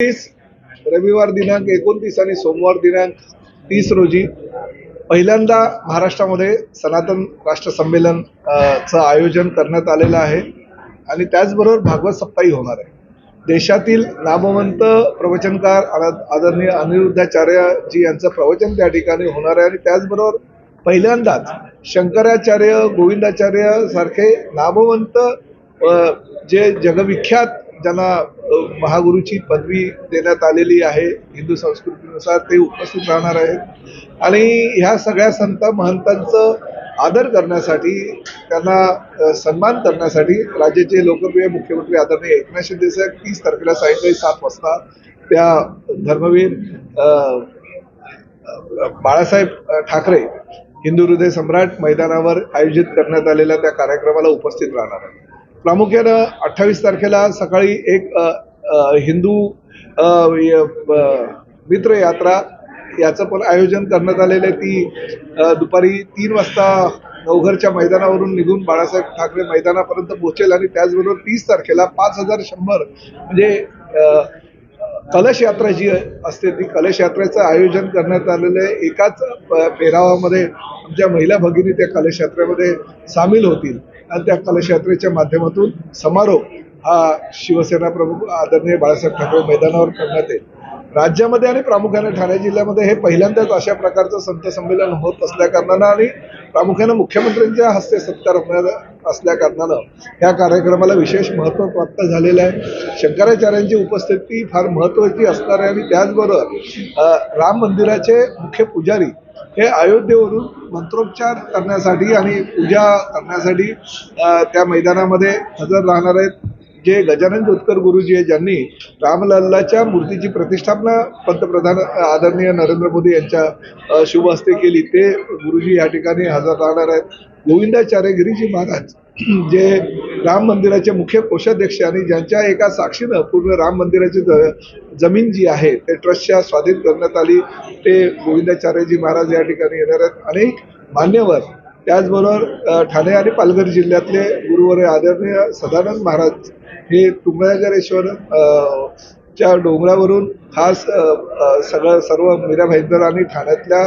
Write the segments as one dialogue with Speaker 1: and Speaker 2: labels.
Speaker 1: तीस रविवार दिनांक एकोणतीस आणि सोमवार दिनांक तीस रोजी पहिल्यांदा महाराष्ट्रामध्ये सनातन राष्ट्र संमेलन चं आयोजन करण्यात आलेलं आहे आणि त्याचबरोबर भागवत सप्ताही होणार आहे. देशातील नामवंत प्रवचनकार आदरणीय आदरणीय अनिरुद्धाचार्यजी यांचं प्रवचन त्या ठिकाणी होणार आहे आणि त्याचबरोबर पहिल्यांदाच शंकराचार्य गोविंदाचार्य सारखे नामवंत जे जगविख्यात ज्यांना महागुरूची पदवी देण्यात आलेली आहे हिंदू संस्कृतीनुसार ते उपस्थित राहणार आहेत. आणि ह्या सगळ्या संत महंतांचं आदर करण्यासाठी त्यांना सन्मान करण्यासाठी राज्याचे लोकप्रिय मुख्यमंत्री आदरणीय एकनाथ शिंदे साहेब तीस तारखेला सायंकाळी सात वाजता त्या धर्मवीर बाळासाहेब ठाकरे हिंदू हृदय सम्राट मैदानावर आयोजित करण्यात आलेल्या त्या कार्यक्रमाला उपस्थित राहणार आहे प्रामुख्यानं अठ्ठावीस तारखेला सकाळी एक हिंदू मित्रयात्रा मित्र यात्रा याचं पण आयोजन करण्यात आलेलं आहे. ती दुपारी तीन वाजता नवघरच्या मैदानावरून निघून बाळासाहेब ठाकरे मैदानापर्यंत पोहोचेल आणि त्याचबरोबर तीस तारखेला पाच हजार शंभर म्हणजे कलशयात्रा कलश यात्रा जी असते ती कलश यात्रेचं आयोजन करण्यात आलेलं आहे. एकाच पेहरावामध्ये आमच्या महिला भगिनी त्या कलश यात्रेमध्ये सामील होतील. आणि त्या कलश यात्रेच्या माध्यमातून समारोप हा शिवसेना प्रमुख आदरणीय बाळासाहेब ठाकरे मैदानावर करण्यात येईल. राज्यामध्ये आणि प्रामुख्याने ठाणे जिल्ह्यामध्ये हे पहिल्यांदाच अशा प्रकारचं संत संमेलन होत असल्याकारणानं आणि प्रामुख्यानं मुख्यमंत्र्यांच्या हस्ते सत्कार होणार असल्याकारणानं या कार्यक्रमाला विशेष महत्त्व प्राप्त झालेलं आहे. शंकराचार्यांची उपस्थिती फार महत्त्वाची असणार आहे आणि त्याचबरोबर राम मंदिराचे मुख्य पुजारी हे अयोध्येवरून मंत्रोच्चार करण्यासाठी आणि पूजा करण्यासाठी त्या मैदानामध्ये हजर राहणार आहेत. जे गजानन जोतकर गुरुजी आहे ज्यांनी रामलल्लाच्या मूर्तीची प्रतिष्ठापना पंतप्रधान आदरणीय नरेंद्र मोदी यांच्या शुभ हस्ते केली ते गुरुजी या ठिकाणी हजर राहणार आहेत. गोविंदाचार्य गिरीजी महाराज जे राम मंदिराचे मुख्य कोषाध्यक्ष आणि ज्यांच्या एका साक्षीनं पूर्ण राम मंदिराची ज- जमीन जी आहे ते ट्रस्टच्या स्वाधीन करण्यात आली. ते गोविंदाचार्यजी महाराज या ठिकाणी येणार आहेत. अनेक मान्यवर त्याचबरोबर ठाणे आणि पालघर जिल्ह्यातले गुरुवर आदरणीय सदानंद महाराज हे तुंगळागरेश्वर अ, च्या डोंगरावरून खास सगळं सर्व मीरा भाईंदर आणि ठाण्यातल्या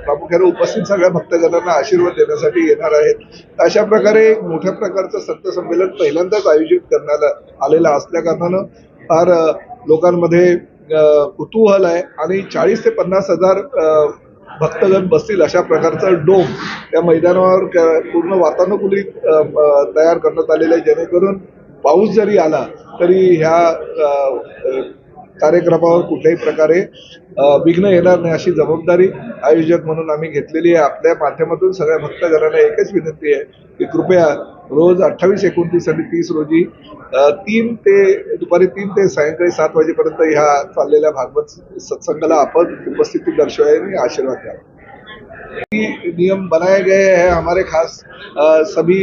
Speaker 1: प्रामुख्याने उपस्थित सगळ्या भक्तजनांना आशीर्वाद देण्यासाठी येणार आहेत. अशा प्रकारे एक मोठ्या प्रकारचं संत संमेलन पहिल्यांदाच आयोजित करण्यात आलेलं असल्या कारणानं फार लोकांमध्ये कुतूहल आहे आणि चाळीस ते पन्नास हजार अ, भक्तगण बसतील अशा प्रकारचं डोम त्या मैदानावर पूर्ण वातानुकूलित तयार करण्यात आलेलं आहे. जेणेकरून पाऊस जरी आला तरी ह्या कार्यक्रमावर कुठल्याही प्रकारे विघ्न येणार नाही अशी जबाबदारी आयोजक म्हणून आम्ही घेतलेली आहे. आपल्या माध्यमातून सगळ्या भक्तजनांना एकच विनंती आहे की कृपया रोज अठ्ठावीस एकोणतीस आणि तीस रोजी तीन ते दुपारी तीन ते सायंकाळी सात वाजेपर्यंत ह्या चाललेल्या भागवत सत्संगाला आपण उपस्थिती दर्शवावी आणि आशीर्वाद द्यावा. नियम बनाए गए हैं हमारे खास सभी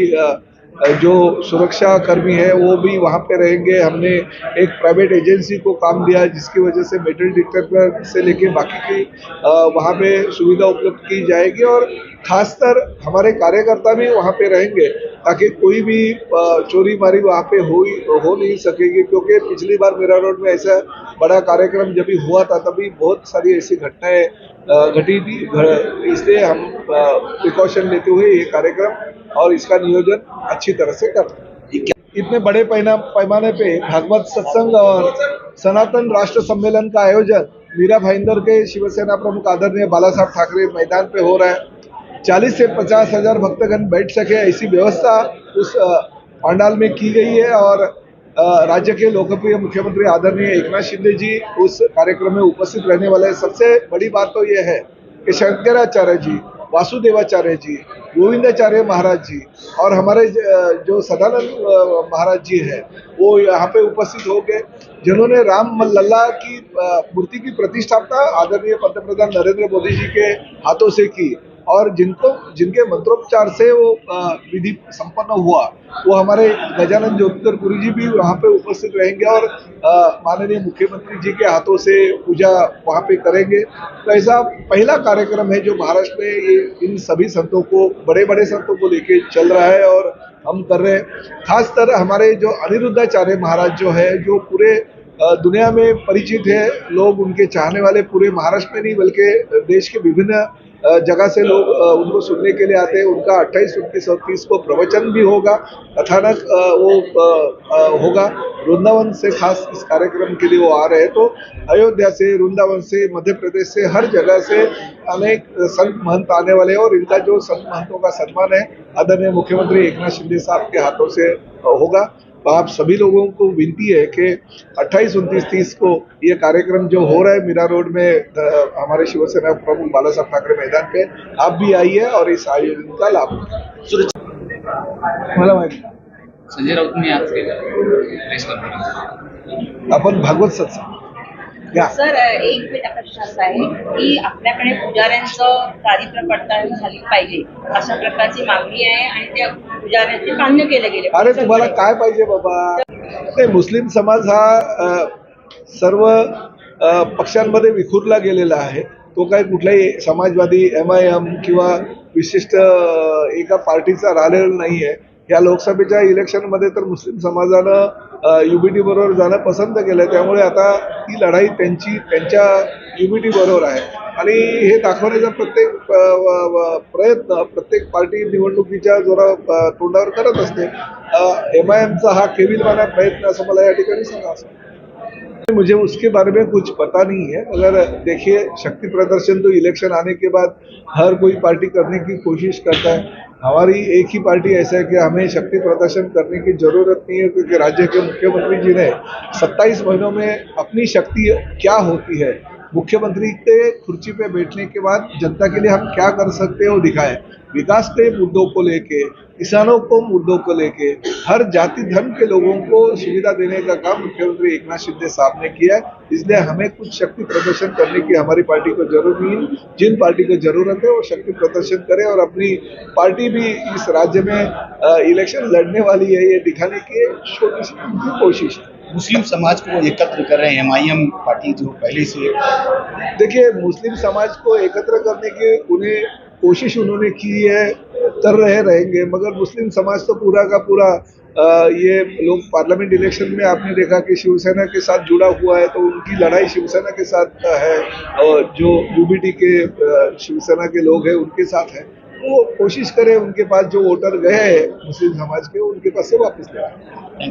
Speaker 1: जो सुरक्षा कर्मी है, वो भी वहाँ पे रहेंगे। हमने एक प्राइवेट एजेंसी को काम दिया, जिसकी वजह से मेटल डिटेक्टर से लेके बाकी की वहाँ पे सुविधा उपलब्ध की जाएगी और खासकर हमारे कार्यकर्ता भी वहाँ पे रहेंगे, ताकि कोई भी चोरी मारी वहाँ पे हो ही, हो नहीं सकेगी। क्योंकि पिछली बार मेरा रोड में ऐसा बड़ा कार्यक्रम जब भी हुआ था तभी बहुत सारी ऐसी घटनाएँ घटी थी। इसलिए हम प्रिकॉशन लेते हुए ये कार्यक्रम और इसका नियोजन अच्छी तरह से कर। इतने बड़े पैमाने पे भागवत सत्संग और सनातन राष्ट्र सम्मेलन का आयोजन मीरा भाईंदर के शिवसेना प्रमुख आदरणीय बाला साहब ठाकरे मैदान पे हो रहा है। चालीस से पचास हज़ार भक्तगण बैठ सके, ऐसी व्यवस्था उस पंडाल में की गई है और राज्य के लोकप्रिय मुख्यमंत्री आदरणीय एकनाथ शिंदे जी उस कार्यक्रम में उपस्थित रहने वाले सबसे बड़ी बात तो यह है कि शंकराचार्य जी, वासुदेवाचार्य जी गोविंदाचार्य महाराज जी और हमारे जो सदानंद महाराज जी हैं, वो यहाँ पे उपस्थित हो गए, जिन्होंने राम लल्ला की मूर्ति की प्रतिष्ठापना आदरणीय पंतप्रधान नरेंद्र मोदी जी के हाथों से की। और जिनको, जिनके मंत्रोपचार से वो विधि संपन्न हुआ, वो हमारे गजानन गुरु जी भी वहाँ पे उपस्थित रहेंगे और माननीय मुख्यमंत्री जी के हाथों से पूजा वहाँ पे करेंगे। तो ऐसा पहला कार्यक्रम है जो महाराष्ट्र में ये, इन सभी संतों को बड़े बड़े संतों को लेके चल रहा है और हम कर रहे हैं। खासकर हमारे जो अनिरुद्धाचार्य महाराज जो है, जो पूरे दुनिया में परिचित है लोग उनके चाहने वाले पूरे महाराष्ट्र में नहीं बल्कि देश के विभिन्न जगह से लोग उनको सुनने के लिए आते हैं। उनका अट्ठाईस उनतीस और तीस को प्रवचन भी होगा कथानक अ, वो होगा। वृंदावन से खास इस कार्यक्रम के लिए वो आ रहे हैं। तो अयोध्या से वृंदावन से मध्य प्रदेश से हर जगह से अनेक संत महंत आने वाले हैं और इनका जो संत महंतों का सम्मान है आदरणीय मुख्यमंत्री एकनाथ शिंदे साहब के हाथों से होगा। तो आप सभी लोगों को विनती है कि 28 उनतीस तीस को ये कार्यक्रम जो हो रहा है मीरा रोड में हमारे शिवसेना प्रमुख बाला साहब ठाकरे मैदान पे आप भी आइए और इस आयोजन का लाभ उठाइए. मला माहिती
Speaker 2: संजय राउत आज केलं प्रेस
Speaker 1: आपण भागवत सत्संग।
Speaker 3: सर एक बेटा प्रश्न असा आहे की आपल्याकडे पुजाऱ्यांचं दारिद्र्य पडताळणी झाली पाहिजे अशा प्रकारची मागणी आहे आणि त्या पुजाऱ्यांचे मान्य केले गेले
Speaker 1: अरे तुम्हाला काय पाहिजे बाबा? नाही मुस्लिम समाज हा सर्व पक्षांमध्ये विखुरला गेलेला आहे. तो काही कुठलाही समाजवादी एम आय एम किंवा विशिष्ट एका पार्टीचा राहिलेला नाही आहे या लोकसभेच्या इलेक्शनमध्ये तर मुस्लिम समाजानं युबीटी बरोबर जाणं पसंत केलं त्यामुळे आता ती लढाई त्यांची त्यांच्या युबीटी बरोबर आहे. आणि हे दाखवण्याचा प्रत्येक प्रयत्न प्रत्येक पार्टी निवडणुकीच्या जोरा तोंडावर करत असते. एम आय एमचा हा केविलवाना प्रयत्न असं मला या ठिकाणी सांगा असं. मुझे उसके बारे में कुछ पता नहीं है मगर देखिए शक्ति प्रदर्शन तो इलेक्शन आने के बाद हर कोई पार्टी करने की कोशिश करता है। हमारी एक ही पार्टी ऐसा है कि हमें शक्ति प्रदर्शन करने की जरूरत नहीं है क्योंकि राज्य के मुख्यमंत्री जी ने 27 महीनों में अपनी शक्ति क्या होती है मुख्यमंत्री के कुर्सी पे बैठने के बाद जनता के लिए हम क्या कर सकते हैं वो दिखाए। विकास के मुद्दों को लेके, किसानों को मुद्दों को लेके, हर जाति धर्म के लोगों को सुविधा देने का काम मुख्यमंत्री एक नाथ शिंदे साहब ने किया है। इसलिए हमें कुछ शक्ति प्रदर्शन करने की हमारी पार्टी को ज़रूरत नहीं जिन पार्टी को ज़रूरत है वो शक्ति प्रदर्शन करे और अपनी पार्टी भी इस राज्य में इलेक्शन लड़ने वाली है, ये दिखाने की छोटी सी कोशिश है।
Speaker 4: मुस्लिम समाज को एकत्र कर रहे हैं एमआईएम पार्टी जो पहले से
Speaker 1: देखिए मुस्लिम समाज को एकत्र करने की उन्हें कोशिश उन्होंने की है कर रहे रहेंगे मगर मुस्लिम समाज तो पूरा का पूरा अ, ये लोग पार्लियामेंट इलेक्शन में आपने देखा कि शिवसेना के साथ जुड़ा हुआ है तो उनकी लड़ाई शिवसेना के साथ है और जो यूबीटी के शिवसेना के लोग हैं उनके साथ है। वो कोशिश करें उनके पास जो वोटर गए हैं मुस्लिम समाज के उनके पास से वापस ले आए।